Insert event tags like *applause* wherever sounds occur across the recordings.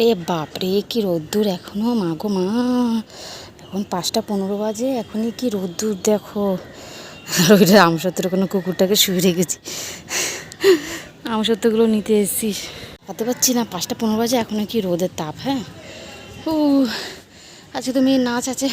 ওরে বাপরে, কি রোদ্দুর এখনও, মা গো মা। এখন পাঁচটা পনেরো বাজে, এখনই কি রোদ্দুর, দেখো। ওইটা আমসত্ত্বের কোনো কুকুরটাকে শুয়ে রেখেছি। আমসত্ত্বগুলো নিতে এসেছিস হাতে পাচ্ছি না, পাঁচটা পনেরো বাজে এখনও কি রোদের তাপ হ্যাঁ? ও আজকে তো মেয়ের নাচ আছে।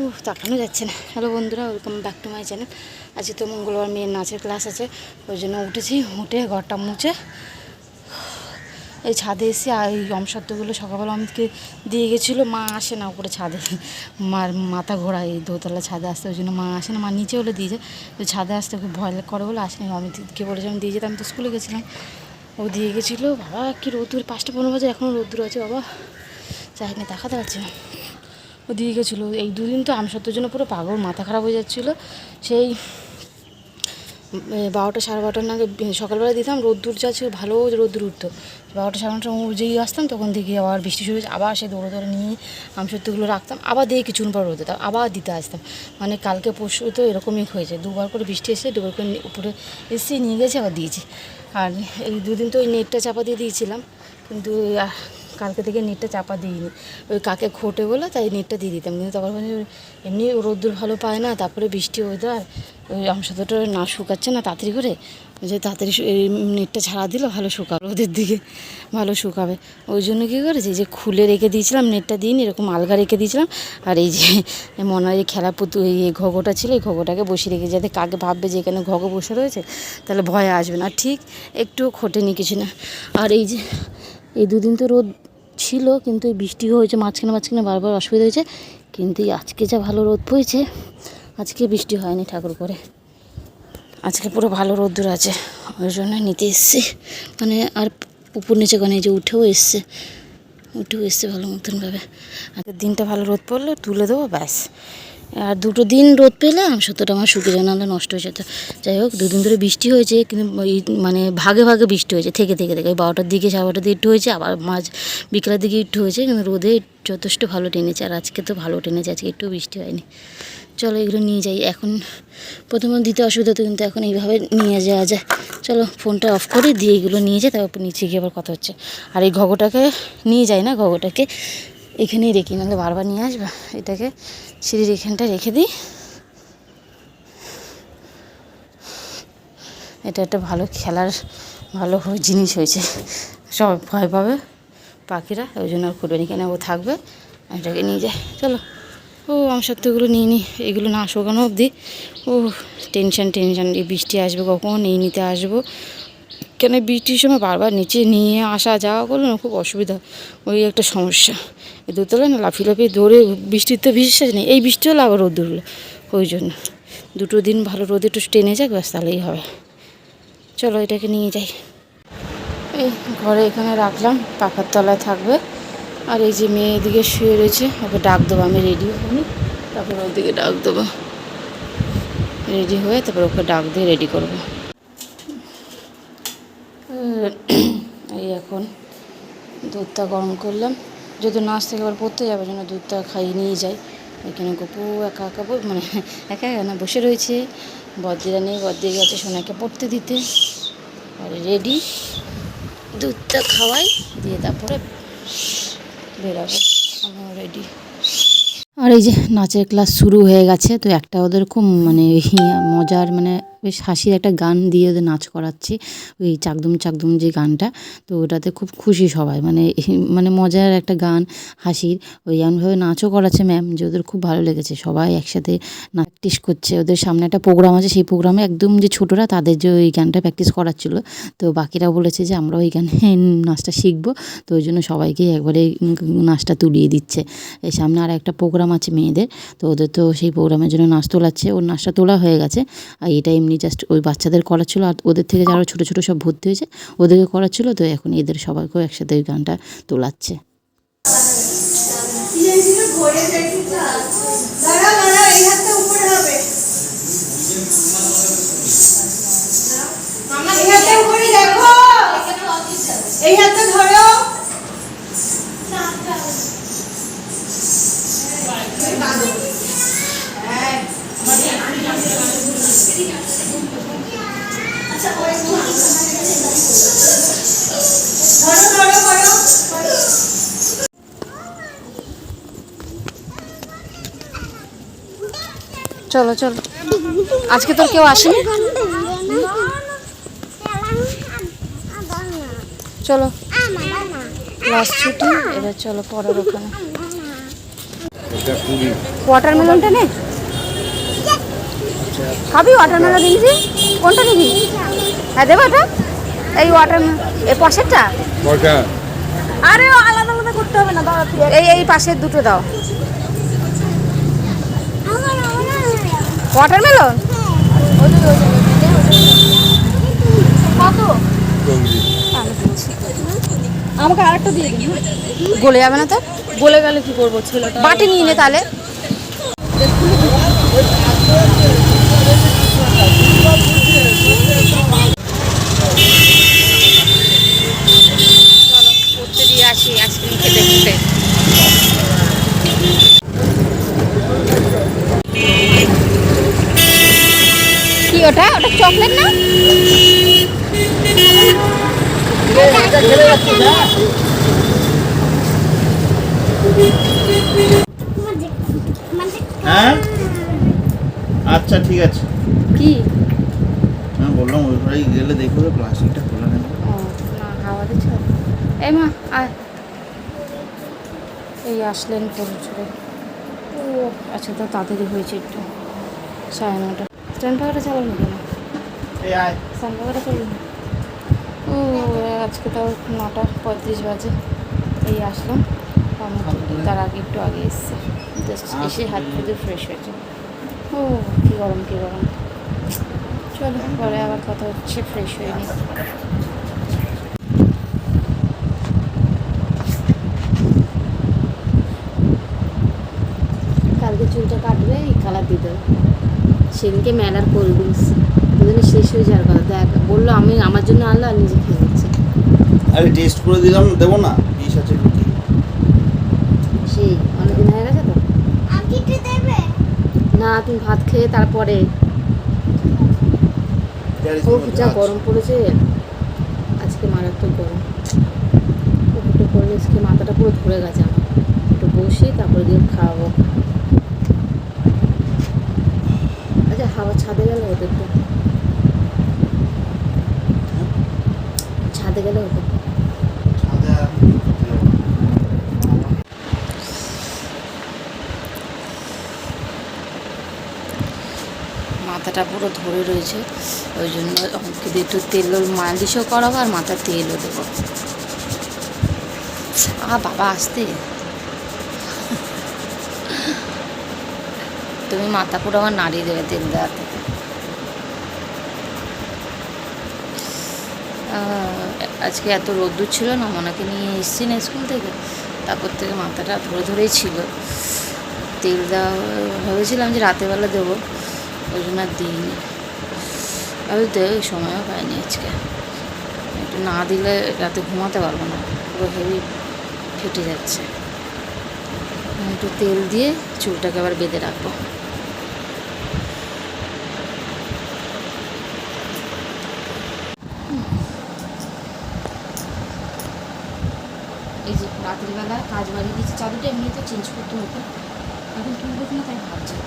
ও তাকানো যাচ্ছে না। হ্যালো বন্ধুরা, welcome back to my channel. আজকে তো মঙ্গলবার মেয়ের নাচের ক্লাস আছে, ওই জন্য উঠেছি, উঠে ঘরটা মুছে এই ছাদে এসে এই অমসত্ত্বগুলো সকালবেলা অমিতকে দিয়ে গেছিল। মা আসে না উপরে ছাদে। মার মাথা ঘোরা এই দোতলা ছাদে আসতে, ওই জন্য মা আসে না। মা নিচে হলে দিয়ে যায়। ছাদে আসতে খুব ভয় করে বলে আসেনি। অমিতকে বলেছে আমি দিয়ে যেতাম আমি তো স্কুলে গেছিলাম। ও দিয়ে গেছিল। বাবা, কি রোদ্দুর? পাঁচটা পনেরো বাজে এখনও রোদ্দুর আছে বাবা। চাই না দেখাতে পারছি ও দিয়ে গেছিল। এই দুদিন তো আমসত্ত্বের জন্য পুরো পাগল, মাথা খারাপ হয়ে যাচ্ছিল। সেই বারোটা সাড়ে বারোটার নাগে সকালবেলা দিতাম রোদ্দুর যা ছিল, ভালো রোদ্দুর উঠতো। বারোটা সাড়ে সময় যেই আসতাম, তখন দেখি আবার বৃষ্টি শুরু হয়েছে, আবার সে দৌড়ে দৌড়ে নিয়ে আমসত্ত্বগুলো রাখতাম, আবার দিয়ে কিছুক্ষণ পর রোদ আবার দিতে আসতাম। মানে কালকে পরশু তো এরকমই হয়েছে, দুবার করে বৃষ্টি এসে দুবার করে উপরে এসে নিয়ে গেছে, আবার দিয়েছি। আর এই দুদিন তো ওই নেটটা চাপা দিয়ে দিয়েছিলাম, কিন্তু কালকে থেকে নেটটা চাপা দিইনি। ওই কাকে খোটে বলে, তাই নেটটা দিয়ে দিতাম, কিন্তু তারপর মানে এমনি রোদ্দুর ভালো পায় না, তারপরে বৃষ্টি ওয়েদার ওই অংশটা না শুকাচ্ছে, না তাড়াতাড়ি করে। যে তাড়াতাড়ি নেটটা ছাড়া দিলে, ভালো শুকাবে রোদের দিকে, ভালো শুকাবে। ওই জন্য কী করেছি যে খুলে রেখে দিয়েছিলাম, নেটটা দিইনি, এরকম আলগা রেখে দিয়েছিলাম। আর এই যে *laughs* মনার এই খেলা পুতু এই ঘগোটা ছিল, এই ঘগোটাকে বসিয়ে রেখে যাতে কাকে ভাববে যে এখানে ঘগো বসে রয়েছে, তাহলে ভয় আসবে না। ঠিক একটুও খোটেনি কিছু না। আর এই যে, এই দুদিন তো রোদ ছিল, কিন্তু এই বৃষ্টি হয়েছে, মাঝখানে মাঝখানে বারবার অসুবিধা হয়েছে, কিন্তু আজকে যা ভালো রোদ পড়েছে আজকে বৃষ্টি হয়নি ঠাকুর করে। আজকে পুরো ভালো রোদ্দুর আছে, ওই জন্য নিতে এসছে। মানে আর উপর নিচে কোনে যে উঠেও এসছে উঠেও এসছে ভালো মতনভাবে আগের দিনটা ভালো রোদ পড়লে তুলে দেবো, ব্যাস। আর দুটো দিন রোদ পেলে আমসত্ত্বটা আমার শুকিয়ে যায়, নাহলে নষ্ট হয়ে যেত। যাই হোক, দুদিন ধরে বৃষ্টি হয়েছে, কিন্তু মানে ভাগে ভাগে বৃষ্টি হয়েছে, থেকে থেকে থেকে। বারোটার দিকে, সাড়ে বারোটার দিকে একটু হয়েছে, আবার মাঝ বিকেলের দিকে একটু হয়েছে, কিন্তু রোদে যথেষ্ট ভালো টেনেছে। আর আজকে তো ভালো টেনেছে, আজকে একটু বৃষ্টি হয়নি। চলো এগুলো নিয়ে যাই। এখন প্রথমে দিতে অসুবিধা হতো কিন্তু এখন এইভাবে নিয়ে যাওয়া যায়। চলো ফোনটা অফ করে দিয়ে এগুলো নিয়ে যাই, তারপর নিচে গিয়ে আবার কথা হচ্ছে। আর এই ঘগটাকে নিয়ে যাই না, ঘগটাকে এখানেই রেখি, নাহলে বারবার নিয়ে আসবা? এটাকে সিঁড়ির এখানটা রেখে দিই। এটা একটা ভালো খেলার, ভালো জিনিস হয়েছে। সব ভয় পাবে পাখিরা, ওই জন্য আর খুঁড়ে এখানে ও থাকবে? এটাকে নিয়ে যায় চলো। ও, আমি সত্যিগুলো নিয়ে নিই এগুলো না শোকানো অবধি। ও টেনশান টেনশান এই বৃষ্টি আসবে কখন, এই নিতে আসব। কেন বৃষ্টির সময় বারবার নিচে নিয়ে আসা যাওয়া করলে না খুব অসুবিধা, ওই একটা সমস্যা। এই দোতলায় না লাফিয়ে লাফিয়ে দৌড়ে বৃষ্টির তো বিশ্বাস নেই, এই বৃষ্টি হলো আবার রোদ উঠল ওই জন্য। দুটো দিন ভালো রোদ একটু টেনে যাক, ব্যাস তাহলেই হবে। চলো এটাকে নিয়ে যাই। এই ঘরে এখানে রাখলাম, পাখার তলায় থাকবে। আর এই যে মেয়ে এদিকে শুয়ে রয়েছে, ওকে ডাক দেবো আমি রেডি হইনি তারপর ওদিকে ডাক দেবো। রেডি হয়ে তারপর ওকে ডাক দিয়ে রেডি করব। এই এখন দুধটা গরম করলাম। যদি নাচ থেকে আবার পড়তে যাবে জন্য দুধটা খাইয়ে নিয়ে যাই। এখানে গপু একা একা মানে *laughs* একা একা না, বসে রয়েছে। বদ্রিরা নেই বদ্রি গেছে সোনাকে পড়তে দিতে। আর রেডি দুধটা খাওয়াই, দিয়ে তারপরে আর এই যে নাচের ক্লাস শুরু হয়ে গেছে, তো একটা ওদের খুব মানে মজার মানে বেশ হাসির একটা গান দিয়ে ওদের নাচ করাচ্ছি, ওই চাকদুম চাকদুম যে গানটা, তো ওটাতে খুব খুশি সবাই। মানে মানে মজার একটা গান, হাসির। ওই এমনভাবে নাচও করাচ্ছে ম্যাম যে ওদের খুব ভালো লেগেছে। সবাই একসাথে প্র্যাকটিস করছে। ওদের সামনে একটা প্রোগ্রাম আছে, সেই প্রোগ্রামে একদম যে ছোটরা তাদের যে ওই গানটা প্র্যাকটিস করাচ্ছিল। তো বাকিরা বলেছে যে আমরা ওই গানে *laughs* নাচটা শিখব। তো ওই জন্য সবাইকে একবারে নাচটা তুলিয়ে দিচ্ছে। এই সামনে আর একটা প্রোগ্রাম আছে মেয়েদের, তো ওদের তো সেই প্রোগ্রামের জন্য নাচ তোলাচ্ছে। ওর নাচটা তোলা হয়ে গেছে, আর এটা এমনি এমনি জাস্ট ওই বাচ্চাদের করা ছিল আর ওদের থেকে যারা ছোটো ছোটো সব ভর্তি হয়েছে ওদেরকে করা ছিল তো এখন এদের সবাইকেও একসাথে ওই গানটা তোলাচ্ছে এই হাতে চলো চলো। আজকে তোর কেউ আসেনি? চলো। লাস্ট ছুটি এবার চলো পরের ওখানে। ওয়াটারমেলনটা নে। খাবি ওয়াটারমেলন দিয়েছি কোনটা নিবি? হ্যাঁ দেবো এটা। এই ওয়াটারমেলন এই পাশেরটা? আরে আলাদা আলাদা করতে হবে না তুই এই এই পাশের দুটো দাও। ওয়াটারমেলন আমাকে আরেকটা দিয়ে দিন। গলে যাবে না তো? বলে গেলে কি করব ছেলেটা? বাটি নিয়ে নে তাহলে। চলো করতে দিয়ে আসি আইসক্রিম খেতে খেতে কি ওটা ওটা চকলেট না? হ্যাঁ? আচ্ছা ঠিক আছে। কি? আমি বললাম ওই ঘরে গেলে দেখবে প্লাস্টিকটা খোলা নেই এই মা আয়। এই আসলেন ছেড়ে ও আচ্ছা তো তাড়াতাড়ি হয়েছে একটু। সাড়ে নটা স্ট্যান্ড পাখাটা চালানো কেন এই আয় স্ট্যান্ড পাখাটা চালানো ও আজকে তাও নটা পঁয়ত্রিশ বাজে। এই আসলাম। তার আগে একটু আগে এসছে। জাস্ট এসে হাত পুজো ফ্রেশ হয়েছে। ও কী গরম কী গরম। চলো পরে আবার কথা হচ্ছে ফ্রেশ হয়ে নিই। কালকে চুলটা কাটবে এই কালার দিতে সেদিনকে মেলার কোল্ড ড্রিঙ্কস। দুজনে শেষ হয়ে যাওয়ার কথা। দেখ বলল আমি আমার জন্য আনলো আর নিজে খেয়ে নিচ্ছে। আরে টেস্ট করে দিলাম দেবো না? পিস আছে রুটি। সেই অনেকদিন হয়ে গেছে তো। না তুমি ভাত খেয়ে তারপরে। ও যা গরম পড়েছে আজকে মারাত্মক গরম। একটু করলে আজকে মাথাটা পুরো ধরে গেছে আমার। একটু বসি তারপরে দিয়ে খাওয়াবো। আচ্ছা হাওয়া ছাদে গেলে হতো একটু ছাদে গেলে হতো। মাথাটা পুরো ধরে রয়েছে ওই জন্য একটু তেল মালিশও করাবো আর মাথার তেলও দেবো। আ বাবা আসতে। তুমি মাথা পুরো আমার নাড়িয়ে দেবে তেল আহ, আজকে এত রোদ্দুর ছিল না, মনাকে নিয়ে এসছি না স্কুল থেকে। তারপর থেকে মাথাটা ধরে ধরেই ছিল। তেল দেওয়া ভেবেছিলাম যে রাতেরবেলা দেবো, ওই জন্য আর দিইনি। আমি দেয় সময়ও পাইনি আজকে। একটু না দিলে রাতে ঘুমাতে পারব না, পুরো হেভি ফেটে যাচ্ছে। একটু তেল দিয়ে চুলটাকে আবার বেঁধে রাখব। রাত্রিবেলা কাজ বাড়িয়ে দিয়েছি। চাদরটা এমনিতে চেঞ্জ করতে হতো। এখন তুলবো কিনা তাই ভাবছি তো।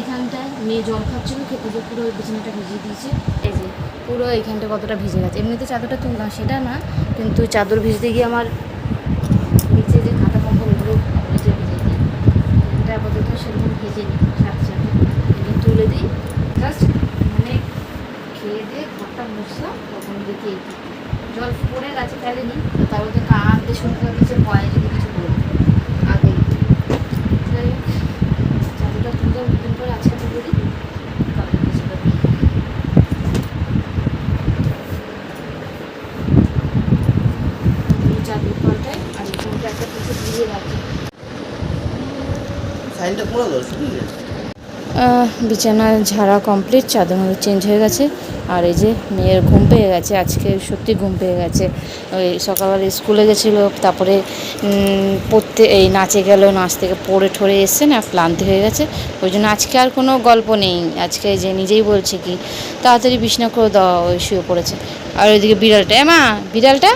এখানটায় মেয়ে জল খাচ্ছিল খেতে যে পুরো বিছানাটা ভিজিয়ে দিয়েছে। এই যে, পুরো এখানটা কতটা ভিজে গেছে। এমনিতে চাদরটা তুললাম, সেটা না, কিন্তু চাদর ভিজতে গিয়ে আমার নিচে যে খাতা ওগুলো ভিজে ভিজে দিই আপাতত সেরকম ভেজে নিই সাথে সাথে তুলে দিই। জাস্ট মানে খেয়ে দিয়ে ঘরটা মুছলাম, তখন দেখি এই জল পড়ে গেছে ফেলেনি তারপর তো কাঁদতে শুরু করে দিয়েছে ভয়ে যদি কিছু বলব আগে চাদরটা তুলে নতুন করে আজকে তুলে দিই বিছানা ঝাড়া কমপ্লিট চাদর চেঞ্জ হয়ে গেছে। আর এই যে মেয়ের ঘুম পেয়ে গেছে, আজকে সত্যি ঘুম পেয়ে গেছে। ওই সকালবেলা স্কুলে গেছিল, তারপরে পড়তে, এই নাচে গেল, নাচ থেকে পড়ে ঠরে এসছে, না, ক্লান্তি হয়ে গেছে। ওই জন্য আজকে আর কোনো গল্প নেই। আজকে যে নিজেই বলছে কি, তাড়াতাড়ি বিছনা করে দেওয়া ওই শুয়ে পড়েছে। আর ওইদিকে বিড়ালটা, এ মা, বিড়ালটা?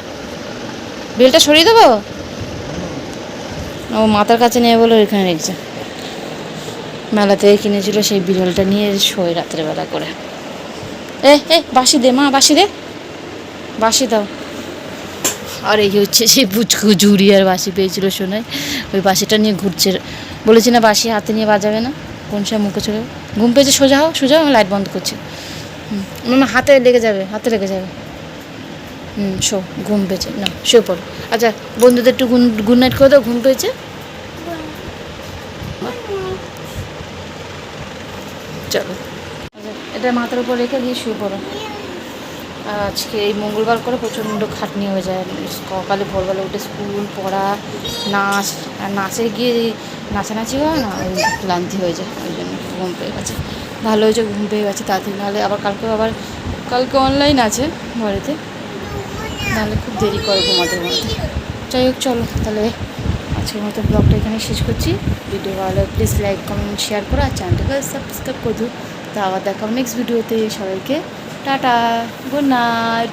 বিড়ালটা সরিয়ে দেবো? ও মাথার কাছে নিয়ে বলে ওইখানে রেখেছে। মেলা থেকে কিনেছিল সেই বিড়ালটা নিয়ে শোয় রাত্রেবেলা করে। এ এ বাসি দে মা বাসি দে। বাসি দাও। আর এই হচ্ছে সেই পুচকু ঝুড়ি আর বাসি পেয়েছিল শোনায় ওই বাসিটা নিয়ে ঘুরছে। বলেছি না বাসি হাতে নিয়ে বাজাবে না। কোন সময় মুখে চলে ঘুম পেয়েছে সোজা হোক সোজা হোক, লাইট বন্ধ করছি। হুম মামা হাতে লেগে যাবে হাতে লেগে যাবে। হুম শো ঘুম পেয়েছে। না শুয়ে পড়ো। আচ্ছা বন্ধুদের একটু গুড গুড নাইট করে দাও ঘুম পেয়েছে? চলো। এটা মাথার উপর রেখে দিয়ে শুয়ে পড়ো। আজকে এই মঙ্গলবার করে প্রচণ্ড খাটনি হয়ে যায়। সকালে, ভোরবেলা উঠে স্কুল, পড়া, নাচ, আর নাচে গিয়ে নাচানাচি হয় না, ওই ক্লান্তি হয়ে যায়। ওই জন্য ঘুম পেয়ে গেছে। ভালো হয়েছে, ঘুম পেয়ে গেছে তাড়াতাড়ি নাহলে আবার কালকে আবার, কালকে অনলাইন আছে বাড়িতে নাহলে খুব দেরি করে ঘুমাতে ঘুমাতে যাই হোক, চলো, তাহলে আজকের মতো ব্লগটা এখানে শেষ করছি। ভিডিও ভালো প্লিজ লাইক কমেন্ট শেয়ার করো, আর চ্যানেলটাকে সাবস্ক্রাইব করে দিও। তো আবার দেখাবো নেক্সট ভিডিওতে সবাইকে। Tata good night